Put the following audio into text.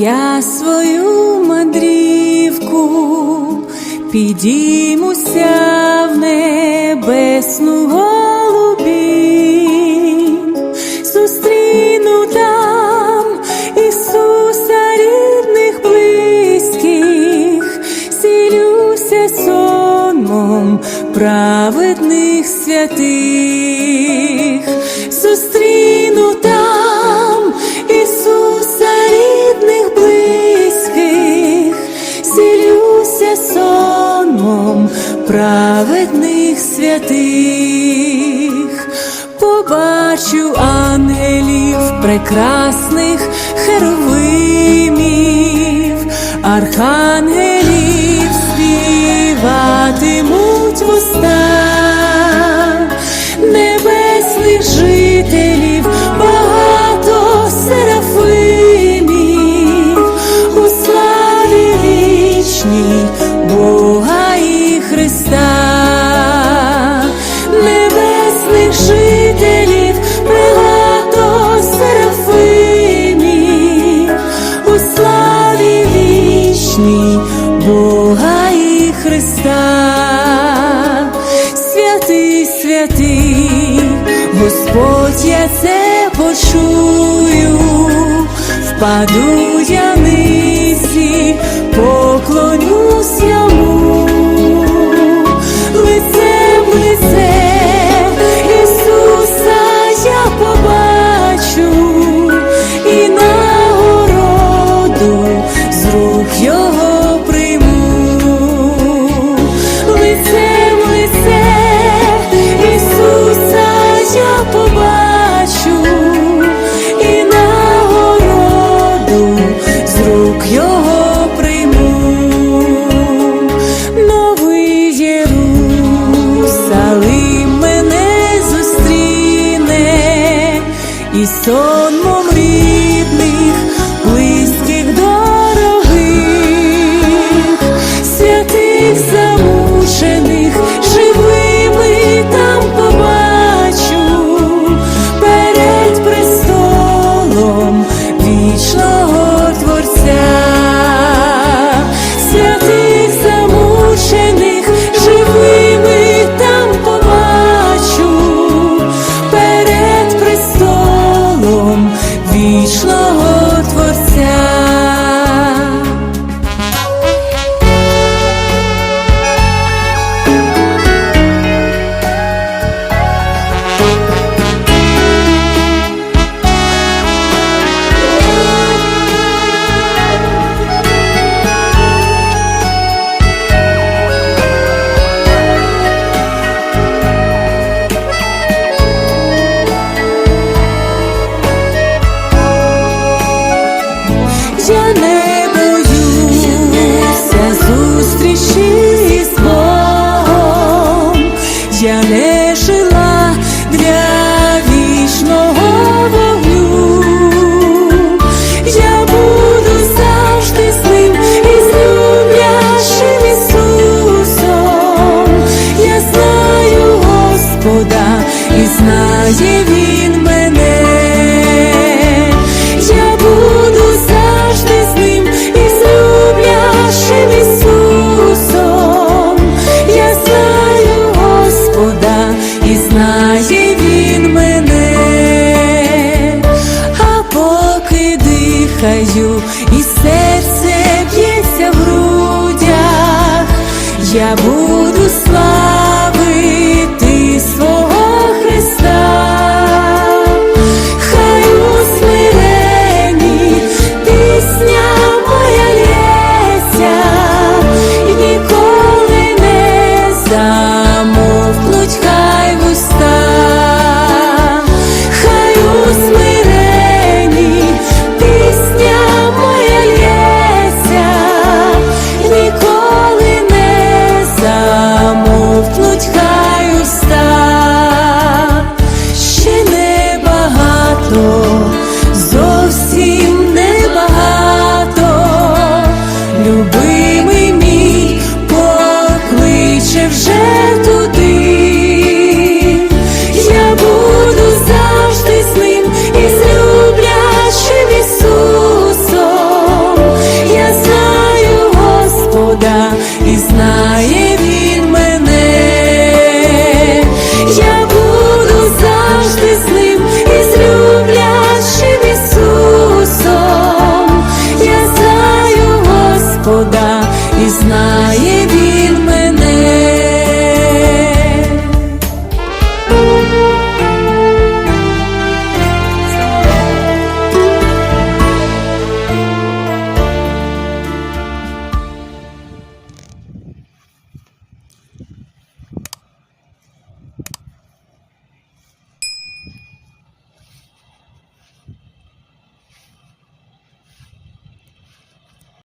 я свою мандрівку підіймуся в небесну голубінь, зустріну там Ісуса рідних близьких, сілюся сонмом праведних святих, зустріну там. праведних святих, побачу ангелів, прекрасних херовимів, архангелів співатимуть в устах. Христа, святий, святий, Господь, я це почую, впаду я ним. 走。呀，那是。дихаю, і серце б'ється в грудях, я буду слава.